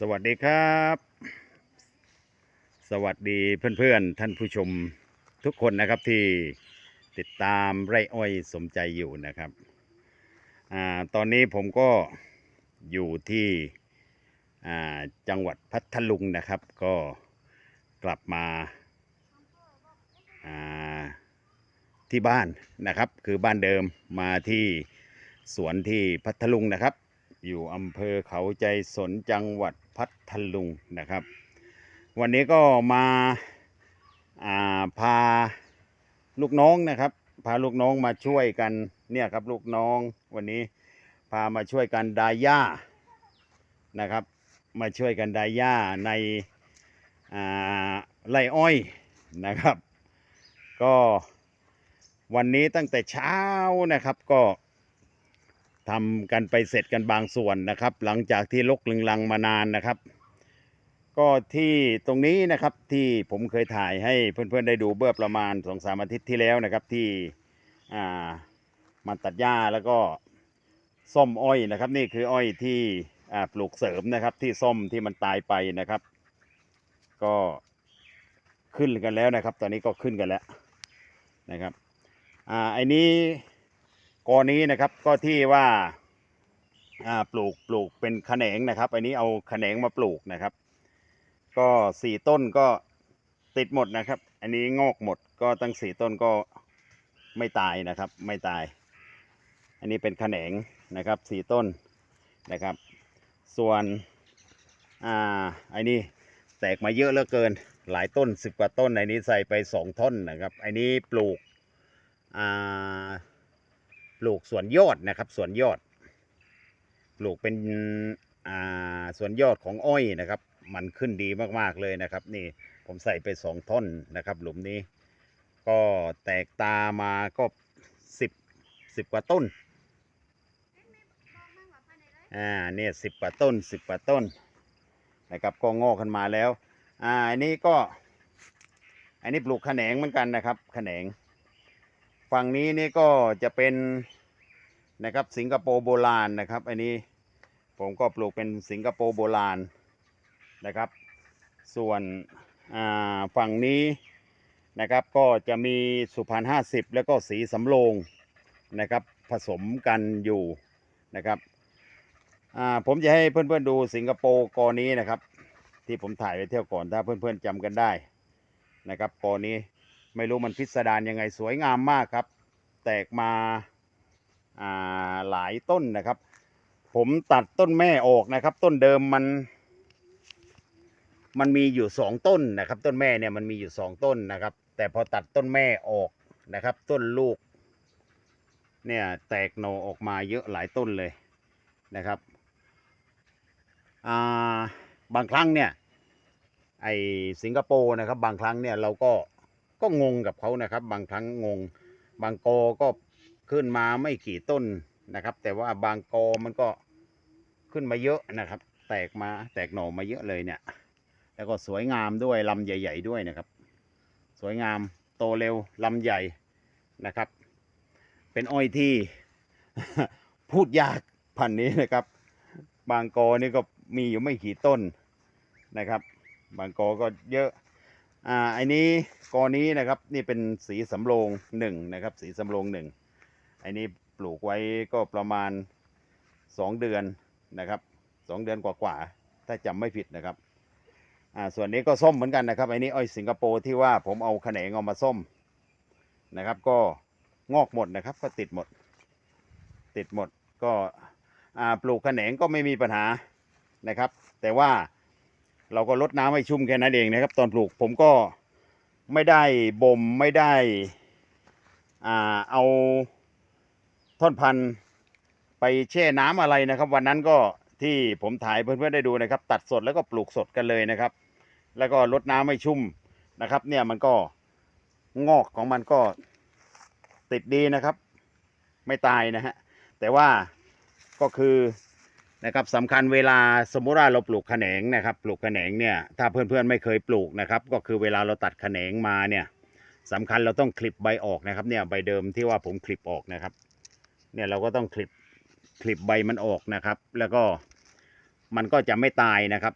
สวัสดีครับ สวัสดีเพื่อนๆ ท่านผู้ชมทุกคนนะครับที่ติดตามไร่อ้อยสมใจอยู่นะครับอตอนนี้ผมก็อยู่ที่จังหวัดพัทลุงนะครับ ก็กลับมาที่บ้านนะครับ คือบ้านเดิมมาที่สวนที่พัทลุงนะครับอยู่อำเภอเขาใจสนจังหวัด พัทลุงนะครับ วันนี้ก็มาาพาลูกน้องนะครับ พาลูกน้องมาช่วยกันเนี่ยครับลูกน้องวันนี้พามาช่วยกันดายหญ้านะครับ มาช่วยกันดายหญ้าในไรอ้อยนะครับ ก็วันนี้ตั้งแต่เช้านะครับก็ ทำกันไปเสร็จกันบางส่วนนะครับ หลังจากที่ลกลึงลังมานานนะครับ ก็ที่ตรงนี้นะครับที่ผมเคยถ่ายให้เพื่อนๆได้ดูเมื่อประมาณสองสามอาทิตย์ที่แล้วนะครับที่อ่ามันตัดหญ้าแล้วก็ส้มอ้อยนะครับ นี่คืออ้อยที่อ่าปลูกเสริมนะครับ ที่ส้มที่มันตายไปนะครับ ก็ขึ้นกันแล้วนะครับ ตอนนี้ก็ขึ้นกันแล้วนะครับ อ่าไอ้นี้ กอนี้นะครับก็ที่ว่าปลูกปลูกเป็นแขนงนะครับ อันนี้เอาแขนงมาปลูกนะครับ ก็สี่ต้นก็ติดหมดนะครับ อันนี้งอกหมดก็ตั้งสี่ต้นก็ไม่ตายนะครับ ไม่ตาย อันนี้เป็นแขนงนะครับสี่ต้นนะครับ ส่วนอ่าอันนี้แตกมาเยอะเหลือเกิน หลายต้นสิบกว่าต้นอันนี้ใส่ไปสองท่อนนะครับอันนี้ปลูกอ่า ลูกสวนยอดนะครับสวนยอด ปลูกเป็นอ่าสวนยอดของอ้อยนะครับ มันขึ้นดีมากๆเลยนะครับ นี่ผมใส่ไปสองท่อนนะครับ หลุมนี้ ก็แตกตามาก็สิบสิบกว่าต้นอ่าเนี่ยสิบกว่าต้นสิบกว่าต้นนะครับก็งอกขึ้นมาแล้วอ่าอันนี้ก็ อันนี้ปลูกแขนงเหมือนกันนะครับแขนง ฝั่งนี้นี่ก็จะเป็นนะครับสิงคโปร์โบราณนะครับ อันนี้ผมก็ปลูกเป็นสิงคโปร์โบราณนะครับ ส่วนอ่าฝั่งนี้นะครับก็จะมีสุพรรณห้าสิบแล้วก็สีสำโรงนะครับผสมกันอยู่นะครับอ่าผมจะให้เพื่อนๆดูสิงคโปร์กอนี้นะครับ ที่ผมถ่ายไปเที่ยวก่อนถ้าเพื่อนๆจำกันได้นะครับกอนี้ ไม่รู้มันพิสดารยังไงสวยงามมากครับ แตกมาาหลายต้นนะครับ ผมตัดต้นแม่ออกนะครับ ต้นเดิมมัน มันมีอยู่สองต้นนะครับ ต้นแม่เนี่ยมันมีอยู่สองต้นนะครับ แต่พอตัดต้นแม่ออกนะครับ ต้นลูก เนี่ยแตกโหนออกมาเยอะหลายต้นเลยนะครับาบางครั้งเนี่ยไอสิงคโปร์นะครับ บางครั้งเนี่ยเราก็ ก็งงกับเขานะครับ บางครั้งงง บางกอก็ขึ้นมาไม่กี่ต้นนะครับ แต่ว่าบางกอมันก็ขึ้นมาเยอะนะครับ แตกมาแตกหน่อมาเยอะเลยเนี่ย แล้วก็สวยงามด้วยลำใหญ่ ๆ ด้วยนะครับ สวยงามโตเร็วลำใหญ่นะครับ เป็นอ้อยที่พูดยากพันนี้นะครับ บางกอนี่ก็มีอยู่ไม่กี่ต้นนะครับ บางกอก็เยอะ อ่าอันนี้กอนี้นะครับนี่เป็นสีสำโรงหนึ่งนะครับ สีสำโรงหนึ่งอันนี้ปลูกไว้ก็ประมาณสองเดือนนะครับสองเดือนกว่าๆถ้าจำไม่ผิดนะครับอ่าส่วนนี้ก็ส้มเหมือนกันนะครับอันนี้อ้อยสิงคโปร์ที่ว่าผมเอาแขนงเอามาส้มนะครับ ก็งอกหมดนะครับ ก็ติดหมด ติดหมดก็อ่าปลูกแขนงก็ไม่มีปัญหานะครับ แต่ว่า เราก็ลดน้ำให้ชุ่มแค่นั้นเองนะครับ ตอนปลูกผมก็ไม่ได้บ่มไม่ได้อ่าเอาท่อนพันธุ์ไปแช่น้ำอะไรนะครับ วันนั้นก็ที่ผมถ่ายเพื่อนๆได้ดูนะครับ ตัดสดแล้วก็ปลูกสดกันเลยนะครับ แล้วก็ลดน้ำให้ชุ่มนะครับ เนี่ยมันก็งอกของมันก็ติดดีนะครับ ไม่ตายนะฮะแต่ว่าก็คือ นะครับสำคัญเวลาสมมุติว่าเราปลูกแขนงนะครับปลูกแขนงเนี่ยถ้าเพื่อนๆไม่เคยปลูกนะครับ ก็คือเวลาเราตัดแขนงมาเนี่ยสำคัญเราต้องคลิปใบออกนะครับเนี่ยใบเดิมที่ว่าผมคลิปออกนะครับเนี่ยเราก็ต้องคลิปคลิปใบมันออกนะครับ แล้วก็มันก็จะไม่ตายนะครับ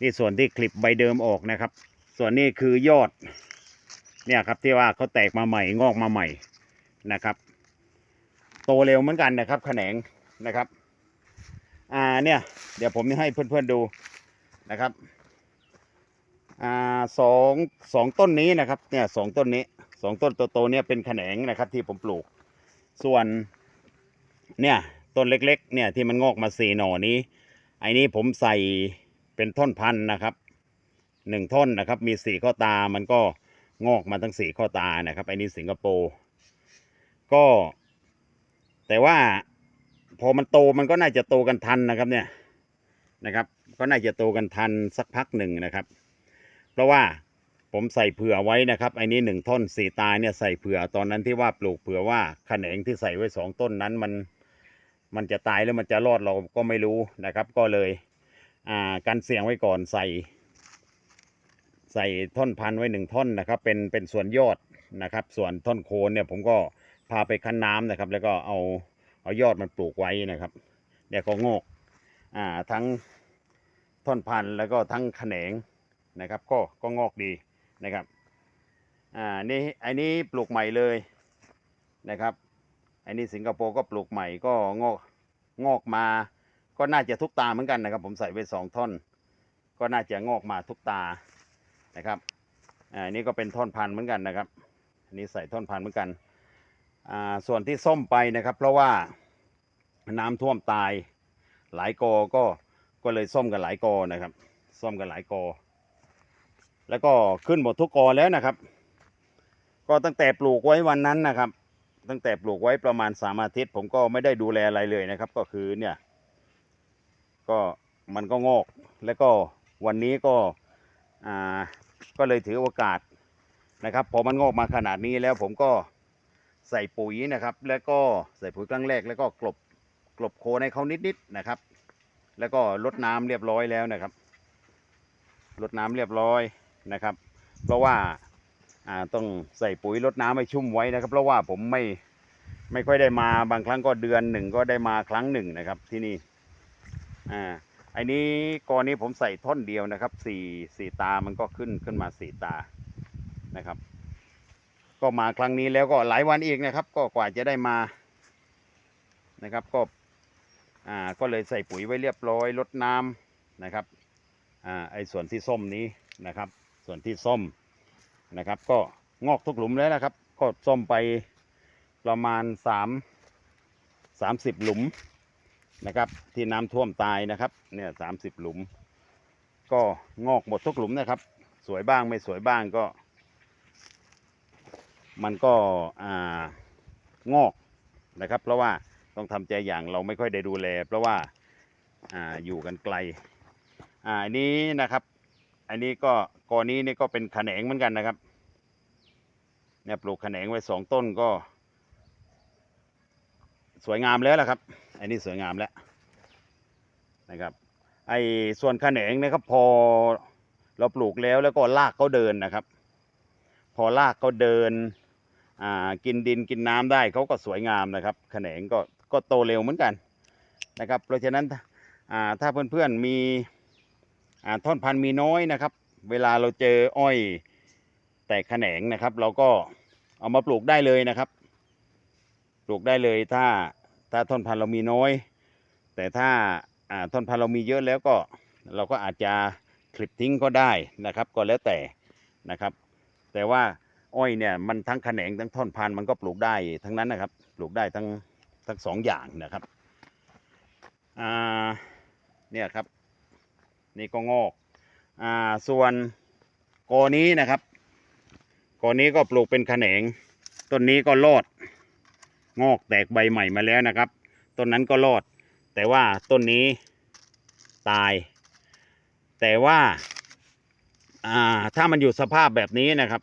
นี่ส่วนที่คลิปใบเดิมออกนะครับ ส่วนนี้คือยอดเนี่ยครับที่ว่าเขาแตกมาใหม่งอกมาใหม่นะครับ โตเร็วเหมือนกันนะครับแขนงนะครับ อ่าเนี่ยเดี๋ยวผมจะให้เพื่อนๆดูนะครับอ่าสองสองต้นนี้นะครับเนี่ยสองต้นนี้สองต้นโตๆเนี่ยเป็นแขนงนะครับที่ผมปลูก ส่วนเนี่ยต้นเล็กๆเนี่ยที่มันงอกมาสี่หน่อนี้ไอ้นี้ผมใส่เป็นท่อนพันนะครับหนึ่งท่อนนะครับมีสี่ข้อตามันก็งอกมาทั้งสี่ข้อตานะครับไอ้นี้สิงคโปร์ก็แต่ว่า พอมันโตมันก็น่าจะโตกันทันนะครับเนี่ยนะครับ ก็น่าจะโตกันทันสักพักหนึ่งนะครับ เพราะว่าผมใส่เผื่อไว้นะครับไอ้นี้หนึ่งท่อนสี่ตาเนี่ยใส่เผื่อตอนนั้นที่ว่าปลูกเผื่อว่าแขนงที่ใส่ไว้สองต้นนั้นมันมันจะตายแล้วมันจะรอดเราก็ไม่รู้นะครับ ก็เลยอ่ากันเสี่ยงไว้ก่อนใส่ ใส่ท่อนพันไว้หนึ่งท่อนนะครับ เป็นเป็นส่วนยอดนะครับ ส่วนท่อนโคนเนี่ยผมก็พาไปคั้นน้ำนะครับ แล้วก็เอา เอายอดมันปลูกไว้นะครับเนี่ยก็งอกอ่าทั้งท่อนพันธุ์แล้วก็ทั้งแขนงนะครับ ก็ก็งอกดีนะครับอ่านี่อันนี้ปลูกใหม่เลยนะครับอันนี้สิงคโปร์ก็ปลูกใหม่ก็งอกงอกมา ก็น่าจะทุกตาเหมือนกันนะครับ ผมใส่ไว้สองท่อน ก็น่าจะงอกมาทุกตานะครับอ่าอันนี้ก็เป็นท่อนพันธุ์เหมือนกันนะครับอันนี้ใส่ท่อนพันธุ์เหมือนกัน ส่วนที่ส้มไปนะครับ เพราะว่าน้ำท่วมตายหลายกอก็ก็เลยส้มกันหลายกอนะครับ ส้มกันหลายกอ แล้วก็ขึ้นหมดทุกกอแล้วนะครับ ก็ตั้งแต่ปลูกไว้วันนั้นนะครับ ตั้งแต่ปลูกไว้ประมาณสามอาทิตย์ ผมก็ไม่ได้ดูแลอะไรเลยนะครับ ก็คือเนี่ย ก็มันก็งอกแล้วก็วันนี้ก็อ่าก็เลยถือโอกาสนะครับ พอมันงอกมาขนาดนี้แล้วผมก็ ใส่ปุ๋ยนะครับ แล้วก็ใส่ปุ๋ยครั้งแรก แล้วก็กลบกลบโคนให้เขานิดๆนะครับ แล้วก็ลดน้ำเรียบร้อยแล้วนะครับลดน้ำเรียบร้อยนะครับ เพราะว่าอ่าต้องใส่ปุ๋ยรดน้ำให้ชุ่มไว้นะครับ เพราะว่าผมไม่ไม่ค่อยได้มาบางครั้งก็เดือนหนึ่งก็ได้มาครั้งหนึ่งนะครับที่นี่อ่าไอ้นี้กอนี้ผมใส่ท่อนเดียวนะครับสี่สี่ตามันก็ขึ้นขึ้นมาสี่ตานะครับ ก็มาครั้งนี้แล้วก็หลายวันอีกนะครับ ก็กว่าจะได้มานะครับ ก็อ่าก็เลยใส่ปุ๋ยไว้เรียบร้อยรดน้ำนะครับอ่าไอ้ส่วนที่ส้มนี้นะครับ ส่วนที่ส้มนะครับ ก็งอกทุกหลุมแล้วนะครับ ก็ส้มไปประมาณสามสามสิบหลุมนะครับที่น้ำท่วมตายนะครับเนี่ยสามสิบหลุม ก็งอกหมดทุกหลุมนะครับ สวยบ้างไม่สวยบ้างก็ มันก็อ่างอกนะครับ เพราะว่าต้องทำใจอย่างเราไม่ค่อยได้ดูแล เพราะว่าอ่าอยู่กันไกลอ่าอันนี้นะครับ อันนี้ก็กอนี้นี่ก็เป็นแขนงเหมือนกันนะครับเนี่ยปลูกแขนงไว้สองต้นก็ สวยงามแล้วล่ะครับ อันนี้สวยงามแล้วนะครับ ไอ้ส่วนแขนงนะครับ พอเราปลูกแล้วแล้วก็รากเขาเดินนะครับ พอรากเขาเดิน กินดินกินน้ำได้เขาก็สวยงามนะครับแขนงก็ก็โตเร็วเหมือนกันนะครับ เพราะฉะนั้นถ้าเพื่อนๆมีท่อนพันธุ์มีน้อยนะครับ เวลาเราเจออ้อยแตกแขนงนะครับ เราก็เอามาปลูกได้เลยนะครับ ปลูกได้เลยถ้าถ้าท่อนพันธุ์เรามีน้อย แต่ถ้าท่อนพันธุ์เรามีเยอะแล้วก็เราก็อาจจะคลิปทิ้งก็ได้นะครับ ก็แล้วแต่นะครับ แต่ว่า อ้อยเนี่ยมันทั้งแขนงทั้งท่อนพันมันก็ปลูกได้ทั้งนั้นนะครับ ปลูกได้ทั้งทั้งสองอย่างนะครับอ่าเนี่ยครับ นี่ก็งอกอ่าส่วนกอนี้นะครับกอนี้ก็ปลูกเป็นแขนง ต้นนี้ก็รอด งอกแตกใบใหม่มาแล้วนะครับ ต้นนั้นก็รอด แต่ว่าต้นนี้ตาย แต่ว่าอ่าถ้ามันอยู่สภาพแบบนี้นะครับ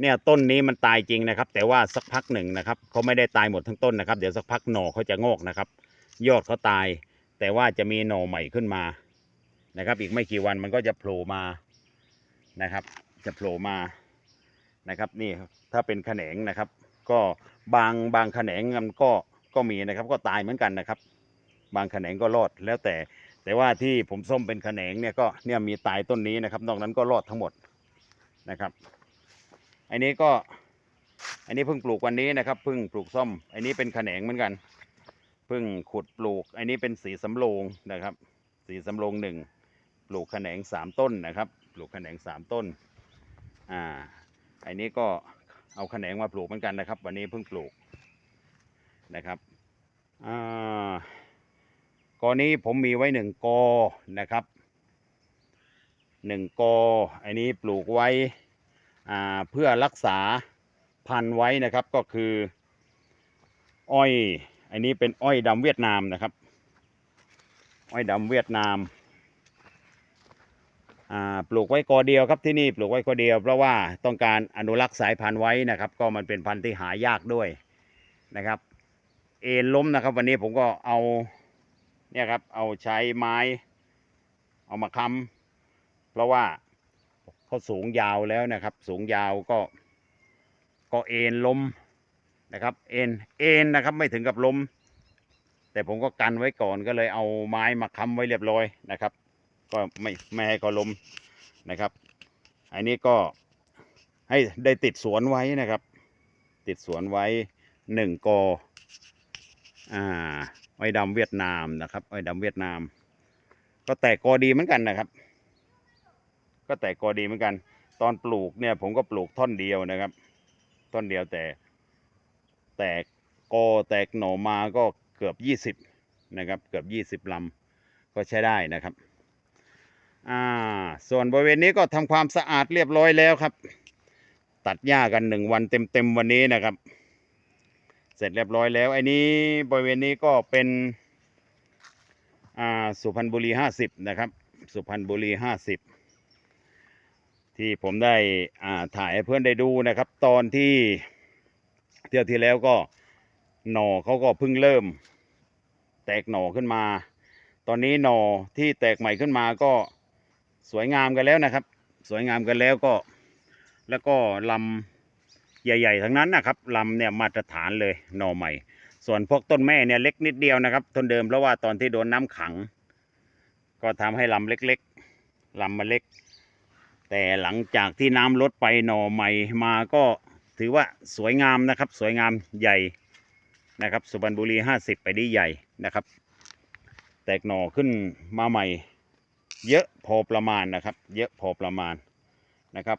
เนี่ยต้นนี้มันตายจริงนะครับ แต่ว่าสักพักหนึ่งนะครับเขาไม่ได้ตายหมดทั้งต้นนะครับ เดี๋ยวสักพักหน่อเขาจะงอกนะครับ ยอดเขาตาย แต่ว่าจะมีหน่อใหม่ขึ้นมานะครับ อีกไม่กี่วันมันก็จะโผล่มานะครับ จะโผล่มานะครับนี่ถ้าเป็นแขนงนะครับ ก็บางบางแขนงมันก็ก็มีนะครับ ก็ตายเหมือนกันนะครับ บางแขนงก็รอดแล้วแต่ แต่ว่าที่ผมส้มเป็นแขนงเนี่ยก็เนี่ยมีตายต้นนี้นะครับ นอกนั้นก็รอดทั้งหมดนะครับ อันนี้ก็ อันนี้เพิ่งปลูกวันนี้นะครับเพิ่งปลูกส้ม อันนี้เป็นแขนงเหมือนกันเพิ่งขุดปลูก อันนี้เป็นสีสำโรงนะครับ สีสำโรงหนึ่งปลูกแขนงสามต้นนะครับ ปลูกแขนงสามต้น อ่า อันนี้ก็เอาแขนงมาปลูกเหมือนกันนะครับ วันนี้เพิ่งปลูกนะครับ อ่ากอนี้ผมมีไว้หนึ่งกอนะครับหนึ่งกอ อันนี้ปลูกไว้ เพื่อรักษาพันธุ์ไว้นะครับก็คืออ้อยอันนี้เป็นอ้อยดำเวียดนามนะครับ อ้อยดำเวียดนามปลูกไว้กอเดียวครับที่นี่ปลูกไว้กอเดียว เพราะว่าต้องการอนุรักษ์สายพันธุ์ไว้นะครับ ก็มันเป็นพันธุ์ที่หายากด้วยนะครับ เอ็นล้มนะครับ วันนี้ผมก็เอาเนี่ยครับเอาใช้ไม้ เอามาค้ำเพราะว่า เขาสูงยาวแล้วนะครับ สูงยาวก็ก็เอ็นล้มนะครับ เอ็นเอ็นนะครับไม่ถึงกับล้ม แต่ผมก็กันไว้ก่อนก็เลยเอาไม้มาค้ำไว้เรียบร้อยนะครับ ก็ไม่ไม่ให้เขาล้มนะครับ อันนี้ก็ให้ได้ติดสวนไว้นะครับ ติดสวนไว้หนึ่งกออ่าอ้อยดำเวียดนามนะครับอ้อยดำเวียดนาม ก็แตกกอดีเหมือนกันนะครับ ก็แตกกอดีเหมือนกัน ตอนปลูกเนี่ยผมก็ปลูกท่อนเดียวนะครับ ท่อนเดียวแต่ แตกกอแตกหน่อมาก็เกือบยี่สิบนะครับ เกือบยี่สิบลำก็ใช้ได้นะครับ อ่า ส่วนบริเวณนี้ก็ทำความสะอาดเรียบร้อยแล้วครับ ตัดหญ้ากันหนึ่งวันเต็มๆวันนี้นะครับ เสร็จเรียบร้อยแล้วไอ้นี้บริเวณนี้ก็เป็น อ่า สุพรรณบุรีห้าสิบนะครับ สุพรรณบุรีห้าสิบ ที่ผมได้อ่าถ่ายให้เพื่อนได้ดูนะครับ ตอนที่เที่ยวที่แล้วก็หน่อเขาก็เพิ่งเริ่ม แตกหน่อขึ้นมา ตอนนี้หน่อที่แตกใหม่ขึ้นมาก็สวยงามกันแล้วนะครับ สวยงามกันแล้วก็ แล้วก็ลำใหญ่ ๆ ทั้งนั้นนะครับลำเนี่ยมาตรฐานเลยหน่อใหม่ ส่วนพวกต้นแม่เนี่ยเล็กนิดเดียวนะครับต้นเดิมเพราะว่าตอนที่โดนน้ำขัง ก็ทำให้ลำเล็กๆลำมาเล็ก แต่หลังจากที่น้ำลดไปหน่อใหม่มาก็ถือว่าสวยงามนะครับ สวยงามใหญ่นะครับ สุพรรณบุรีห้าสิบไปไดีใหญ่นะครับ แตกหน่อขึ้นมาใหม่ เยอะพอประมาณนะครับ เยอะพอประมาณนะครับ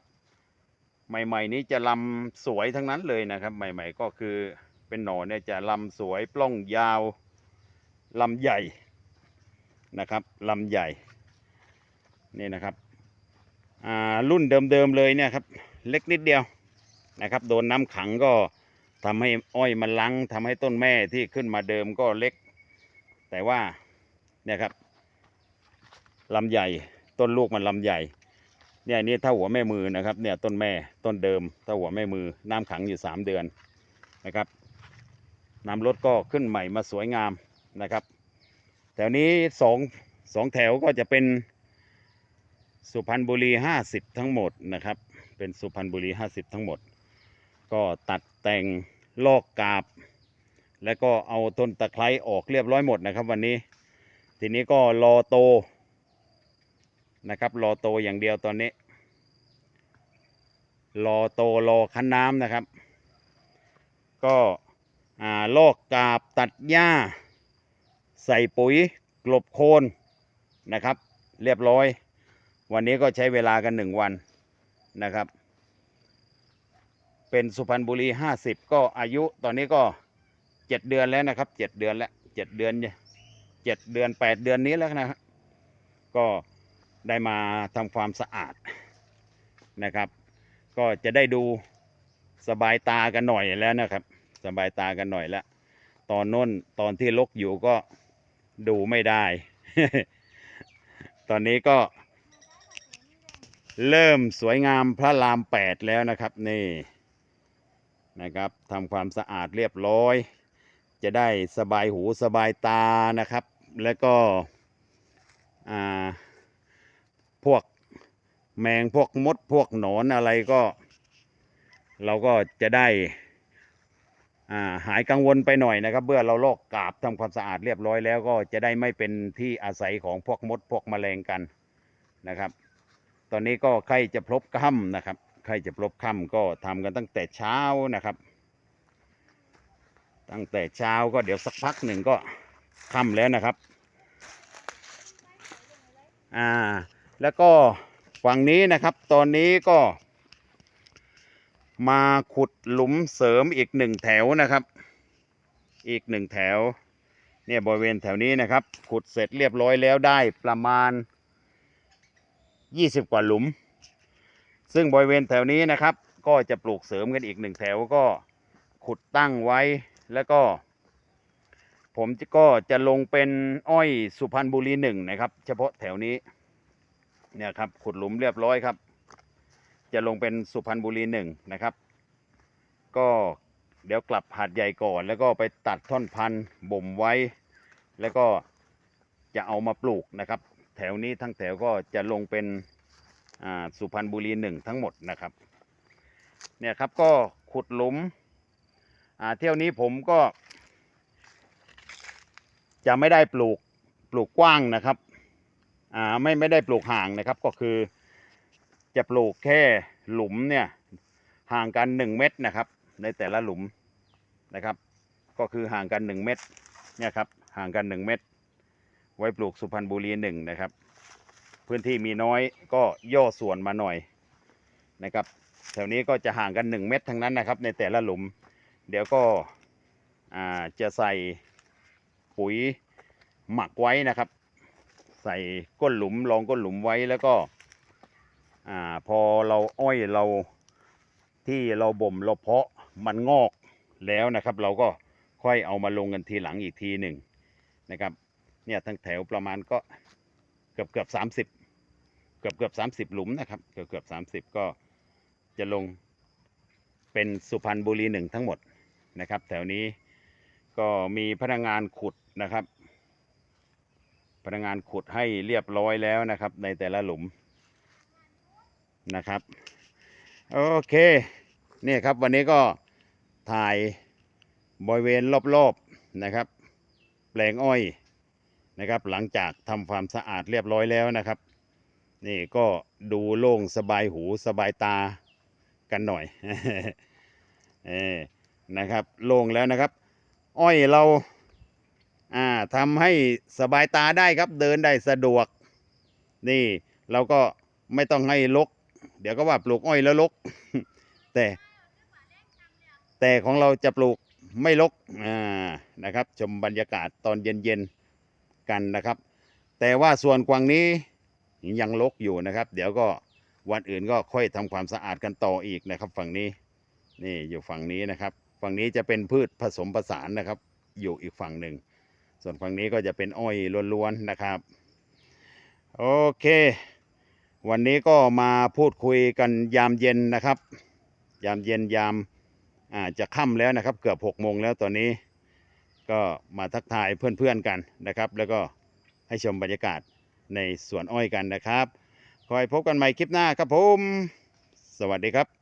ใหม่ ๆ นี้จะลำสวยทั้งนั้นเลยนะครับ ใหม่ ๆ ก็คือเป็นหน่อเนี่ยจะลำสวยปล้องยาวลำใหญ่นะครับลำใหญ่นี่นะครับ รุ่นเดิมๆเลยเนี่ยครับ เล็กนิดเดียวนะครับ โดนน้ำขังก็ทำให้อ้อยมันลังทำให้ต้นแม่ที่ขึ้นมาเดิมก็เล็ก แต่ว่าเนี่ยครับลำใหญ่ต้นลูกมันลำใหญ่เนี่ยนนี่ถ้าหัวแม่มือนะครับเนี่ยต้นแม่ต้นเดิมถ้าหัวแม่มือน้ำขังอยู่สามเดือนนะครับน้ำลดก็ขึ้นใหม่มาสวยงามนะครับ แถวนี้สองสองแถวก็จะเป็น สุพรรณบุรีห้าสิบทั้งหมดนะครับ เป็นสุพรรณบุรีห้าสิบทั้งหมด ก็ตัดแต่งลอกกาบ แล้วก็เอาต้นตะไคร้ออกเรียบร้อยหมดนะครับ วันนี้ ทีนี้ก็รอโตนะครับรอโตอย่างเดียวตอนนี้รอโตรอคั้นน้ำนะครับ ก็อ่าลอกกาบตัดหญ้า ใส่ปุ๋ยกลบโคนนะครับ เรียบร้อย วันนี้ก็ใช้เวลากันหนึ่งวันนะครับ เป็นสุพรรณบุรีห้าสิบก็อายุตอนนี้ก็เจ็ดเดือนแล้วนะครับเจ็ดเดือนแล้วเจ็ดเดือนเจ็ดเดือนแปดเดือนนี้แล้วนะครับก็ได้มาทำความสะอาดนะครับ ก็จะได้ดูสบายตากันหน่อยแล้วนะครับ สบายตากันหน่อยแล้วตอนน้นตอนที่ลกอยู่ก็ดูไม่ได้ ตอนนี้ก็ เริ่มสวยงามพระรามแปดแล้วนะครับนี่นะครับทำความสะอาดเรียบร้อย จะได้สบายหูสบายตานะครับ แล้วก็พวกแมงพวกมดพวกหนอนอะไรก็ เราก็จะได้าหายกังวลไปหน่อยนะครับเมื่อเราลอกกาบทำความสะอาดเรียบร้อยแล้วก็จะได้ไม่เป็นที่อาศัยของพวกมดพวกแมลงกันนะครับ ตอนนี้ก็ใกล้จะพลบค่ำนะครับใกล้จะพลบค่ำก็ทำกันตั้งแต่เช้านะครับ ตั้งแต่เช้าก็เดี๋ยวสักพักหนึ่งก็ค่ำแล้วนะครับอ่าแล้วก็ฝั่งนี้นะครับ ตอนนี้ก็ มาขุดหลุมเสริมอีกหนึ่งแถวนะครับ อีกหนึ่งแถว เนี่ยบริเวณแถวนี้นะครับ ขุดเสร็จเรียบร้อยแล้วได้ประมาณ 20 กว่าหลุม ซึ่งบริเวณแถวนี้นะครับ ก็จะปลูกเสริมกันอีกหนึ่งแถวก็ขุดตั้งไว้แล้วก็ ผมก็จะลงเป็นอ้อยสุพรรณบุรีหนึ่งนะครับ เฉพาะแถวนี้เนี่ยครับขุดหลุมเรียบร้อยครับ จะลงเป็นสุพรรณบุรีหนึ่งนะครับ ก็เดี๋ยวกลับหาดใหญ่ก่อน แล้วก็ไปตัดท่อนพันธุ์บ่มไว้ แล้วก็จะเอามาปลูกนะครับ แถวนี้ทั้งแถวก็จะลงเป็นสุพรรณบุรีหนึ่งทั้งหมดนะครับ เนี่ยครับก็ขุดหลุมเที่ยวนี้ผมก็ จะไม่ได้ปลูกปลูกกว้างนะครับไม่ไม่ได้ปลูกห่างนะครับก็คือ จะปลูกแค่หลุมเนี่ยห่างกันหนึ่งเมตรนะครับ ในแต่ละหลุมนะครับ ก็คือห่างกันหนึ่งเมตรเนี่ยครับห่างกันหนึ่งเมตร ไว้ปลูกสุพรรณบุรีหนึ่งนะครับ พื้นที่มีน้อยก็ย่อส่วนมาหน่อยนะครับ แถวนี้ก็จะห่างกันหนึ่งเมตรทั้งนั้นนะครับ ในแต่ละหลุม เดี๋ยวก็จะใส่ปุ๋ยหมักไว้นะครับ ใส่ก้นหลุมรองก้นหลุมไว้แล้วก็อพอเราอ้อยเราที่เราบ่มเราเพาะมันงอกแล้วนะครับ เราก็ค่อยเอามาลงกันทีหลังอีกทีหนึ่งนะครับ เนี่ยทั้งแถวประมาณก็เกือบเกือบสามสิบเกือบเกือบสามสิบหลุมนะครับ เกือบเกือบสามสิบก็จะลงเป็นสุพรรณบุรีหนึ่งทั้งหมดนะครับ แถวนี้ก็มีพนักงานขุดนะครับ พนักงานขุดให้เรียบร้อยแล้วนะครับ ในแต่ละหลุมนะครับโอเคเนี่ยครับวันนี้ก็ถ่ายบริเวณรอบๆนะครับ แปลงอ้อย นะครับ หลังจากทำความสะอาดเรียบร้อยแล้วนะครับ นี่ก็ดูโล่งสบายหูสบายตากันหน่อยเออนะครับ โล่งแล้วนะครับ อ้อยเราอ่าทำให้สบายตาได้ครับเดินได้สะดวก นี่เราก็ไม่ต้องให้ลก เดี๋ยวก็ว่าปลูกอ้อยแล้วลก แต่ แต่ของเราจะปลูกไม่ลกอ่านะครับ ชมบรรยากาศตอนเย็นๆ กันนะครับ แต่ว่าส่วนกวางนี้ยังลกอยู่นะครับ เดี๋ยวก็วันอื่นก็ค่อยทำความสะอาดกันต่ออีกนะครับ ฝั่งนี้นี่อยู่ฝั่งนี้นะครับ ฝั่งนี้จะเป็นพืชผสมผสานนะครับ อยู่อีกฝั่งหนึ่ง ส่วนฝั่งนี้ก็จะเป็นอ้อยล้วนๆนะครับ โอเค วันนี้ก็มาพูดคุยกันยามเย็นนะครับ ยามเย็นยามอ่าจะค่ำแล้วนะครับ เกือบหกโมงแล้วตอนนี้ ก็มาทักทายเพื่อนๆกันนะครับ แล้วก็ให้ชมบรรยากาศในสวนอ้อยกันนะครับคอยพบกันใหม่คลิปหน้าครับผม สวัสดีครับ